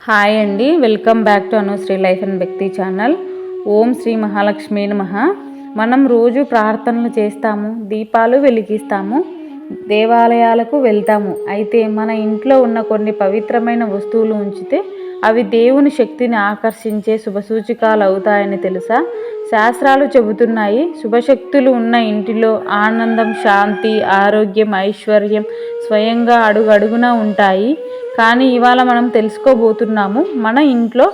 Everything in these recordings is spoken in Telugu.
హాయ్ అండి. Welcome back to Anusree life and వ్యక్తి ఛానల్. ఓం శ్రీ మహాలక్ష్మి నమ. మనం రోజు ప్రార్థనలు చేస్తాము దీపాలు వెలిగిస్తాము దేవాలయాలకు వెళ్తాము. అయితే మన ఇంట్లో ఉన్న కొన్ని పవిత్రమైన వస్తువులు ఉంచితే అవి దేవుని శక్తిని ఆకర్షించే శుభసూచికాలు అవుతాయని తెలుసా? శాస్త్రాలు చెబుతున్నాయి శుభశక్తులు ఉన్న ఇంటిలో ఆనందం శాంతి ఆరోగ్యం ఐశ్వర్యం స్వయంగా అడుగడుగునా ఉంటాయి. కానీ ఇవాళ మనం తెలుసుకోబోతున్నాము మన ఇంట్లో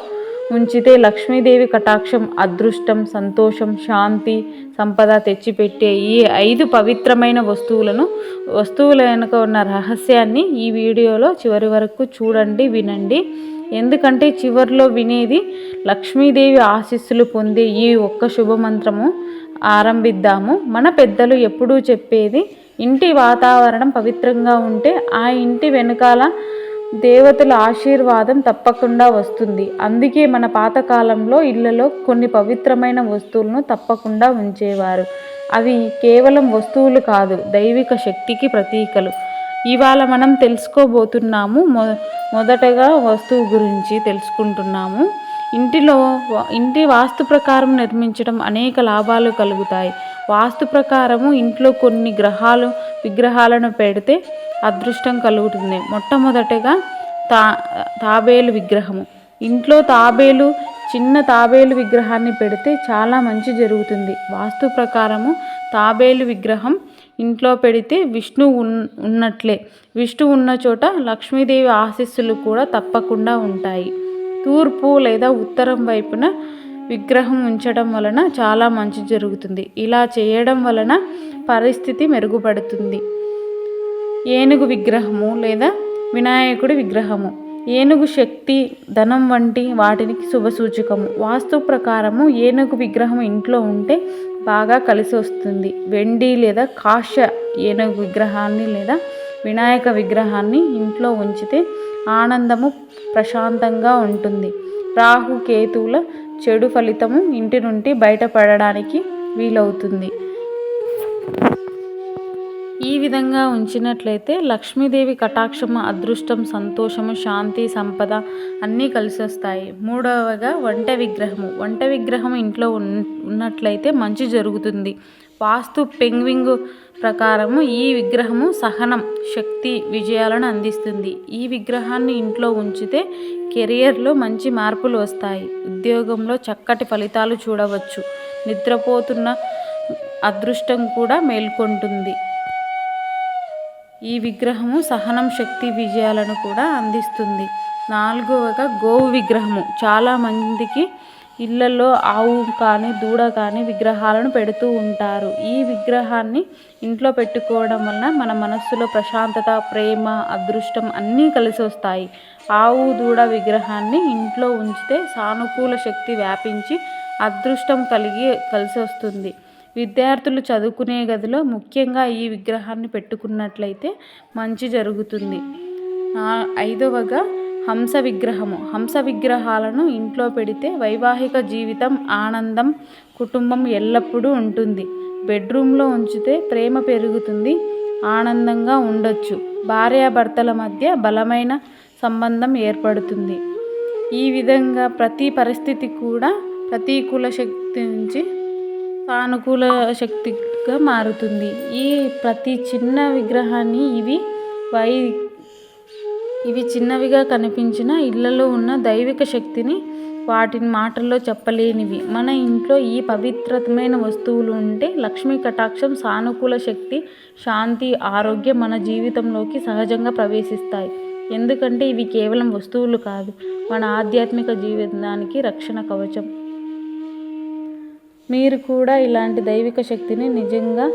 ఉంచితే లక్ష్మీదేవి కటాక్షం అదృష్టం సంతోషం శాంతి సంపద తెచ్చిపెట్టే ఈ ఐదు పవిత్రమైన వస్తువులను వస్తువుల వెనుక ఉన్న రహస్యాన్ని ఈ వీడియోలో చివరి వరకు చూడండి వినండి. ఎందుకంటే చివరిలో వినేది లక్ష్మీదేవి ఆశీస్సులు పొందే ఈ ఒక్క శుభమంత్రము ఆరంభిద్దాము. మన పెద్దలు ఎప్పుడూ చెప్పేది ఇంటి వాతావరణం పవిత్రంగా ఉంటే ఆ ఇంటి వెనకాల దేవతల ఆశీర్వాదం తప్పకుండా వస్తుంది. అందుకే మన పాతకాలంలో ఇళ్ళలో కొన్ని పవిత్రమైన వస్తువులను తప్పకుండా ఉంచేవారు. అవి కేవలం వస్తువులు కాదు దైవిక శక్తికి ప్రతీకలు. ఇవాళ మనం తెలుసుకోబోతున్నాము మొ మొదటగా వస్తువు గురించి తెలుసుకుంటున్నాము. ఇంటిలో ఇంటి వాస్తు ప్రకారం నిర్మించడం అనేక లాభాలు కలుగుతాయి. వాస్తు ప్రకారము ఇంట్లో కొన్ని గ్రహాలు విగ్రహాలను పెడితే అదృష్టం కలుగుతుంది. మొట్టమొదటగా తా తాబేలు విగ్రహము. ఇంట్లో తాబేలు చిన్న తాబేలు విగ్రహాన్ని పెడితే చాలా మంచి జరుగుతుంది. వాస్తు ప్రకారము తాబేలు విగ్రహం ఇంట్లో పెడితే విష్ణు ఉన్ ఉన్నట్లే. విష్ణు ఉన్న చోట లక్ష్మీదేవి ఆశీస్సులు కూడా తప్పకుండా ఉంటాయి. తూర్పు లేదా ఉత్తరం వైపున విగ్రహం ఉంచడం వలన చాలా మంచి జరుగుతుంది. ఇలా చేయడం వలన పరిస్థితి మెరుగుపడుతుంది. ఏనుగు విగ్రహము లేదా వినాయకుడి విగ్రహము. ఏనుగు శక్తి ధనం వంటి వాటికి శుభసూచకము. వాస్తు ప్రకారము ఏనుగు విగ్రహం ఇంట్లో ఉంటే బాగా కలిసి వస్తుంది. వెండి లేదా కాష ఏనుగు విగ్రహాన్ని లేదా వినాయక విగ్రహాన్ని ఇంట్లో ఉంచితే ఆనందము ప్రశాంతంగా ఉంటుంది. రాహు కేతువుల చెడు ఫలితము ఇంటి నుండి బయటపడడానికి వీలవుతుంది. ఈ విధంగా ఉంచినట్లయితే లక్ష్మీదేవి కటాక్షము అదృష్టం సంతోషము శాంతి సంపద అన్నీ కలిసి వస్తాయి మూడవగా వంట విగ్రహము. వంట విగ్రహం ఇంట్లో ఉన్నట్లయితే మంచి జరుగుతుంది. వాస్తు పెంగ్వింగ్ ప్రకారము ఈ విగ్రహము సహనం శక్తి విజయాలను అందిస్తుంది. ఈ విగ్రహాన్ని ఇంట్లో ఉంచితే కెరియర్లో మంచి మార్పులు వస్తాయి. ఉద్యోగంలో చక్కటి ఫలితాలు చూడవచ్చు. నిద్రపోతున్న అదృష్టం కూడా మేల్కొంటుంది. ఈ విగ్రహము సహనం శక్తి విజయాలను కూడా అందిస్తుంది. నాలుగవగా గోవు విగ్రహము. చాలా మందికి ఇళ్ళలో ఆవు కానీ దూడ కానీ విగ్రహాలను పెడుతూ ఉంటారు. ఈ విగ్రహాన్ని ఇంట్లో పెట్టుకోవడం వలన మన మనస్సులో ప్రశాంతత ప్రేమ అదృష్టం అన్నీ కలిసి వస్తాయి. ఆవు దూడ విగ్రహాన్ని ఇంట్లో ఉంచితే సానుకూల శక్తి వ్యాపించి అదృష్టం కలిగి కలిసి వస్తుంది. విద్యార్థులు చదువుకునే గదిలో ముఖ్యంగా ఈ విగ్రహాన్ని పెట్టుకున్నట్లయితే మంచి జరుగుతుంది. ఐదవగా హంస విగ్రహము. హంస విగ్రహాలను ఇంట్లో పెడితే వైవాహిక జీవితం ఆనందం కుటుంబం ఎల్లప్పుడూ ఉంటుంది. బెడ్రూమ్లో ఉంచితే ప్రేమ పెరుగుతుంది ఆనందంగా ఉండొచ్చు. భార్యాభర్తల మధ్య బలమైన సంబంధం ఏర్పడుతుంది. ఈ విధంగా ప్రతి పరిస్థితి కూడా ప్రతికూల శక్తి నుంచి సానుకూల శక్తిగా మారుతుంది. ఈ ప్రతి చిన్న విగ్రహాన్ని ఇవి వై ఇవి చిన్నవిగా కనిపించిన ఇళ్ళలో ఉన్న దైవిక శక్తిని వాటిని మాటల్లో చెప్పలేనివి. మన ఇంట్లో ఈ పవిత్రమైన వస్తువులు ఉంటే లక్ష్మీ కటాక్షం సానుకూల శక్తి శాంతి ఆరోగ్యం మన జీవితంలోకి సహజంగా ప్రవేశిస్తాయి. ఎందుకంటే ఇవి కేవలం వస్తువులు కాదు మన ఆధ్యాత్మిక జీవితానికి రక్షణ కవచం. మీరు కూడా ఇలాంటి దైవిక శక్తిని నిజంగా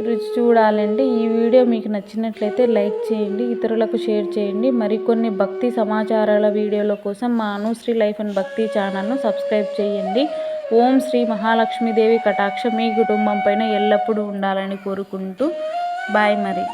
రుచి చూడాలంటే ఈ వీడియో మీకు నచ్చినట్లయితే లైక్ చేయండి ఇతరులకు షేర్ చేయండి. మరికొన్ని భక్తి సమాచారాల వీడియోల కోసం మా అనుశ్రీ లైఫ్ అండ్ భక్తి ఛానల్ను సబ్స్క్రైబ్ చేయండి. ఓం శ్రీ మహాలక్ష్మీదేవి కటాక్ష మీ కుటుంబం పైన ఎల్లప్పుడూ ఉండాలని కోరుకుంటూ బాయ్ మరి.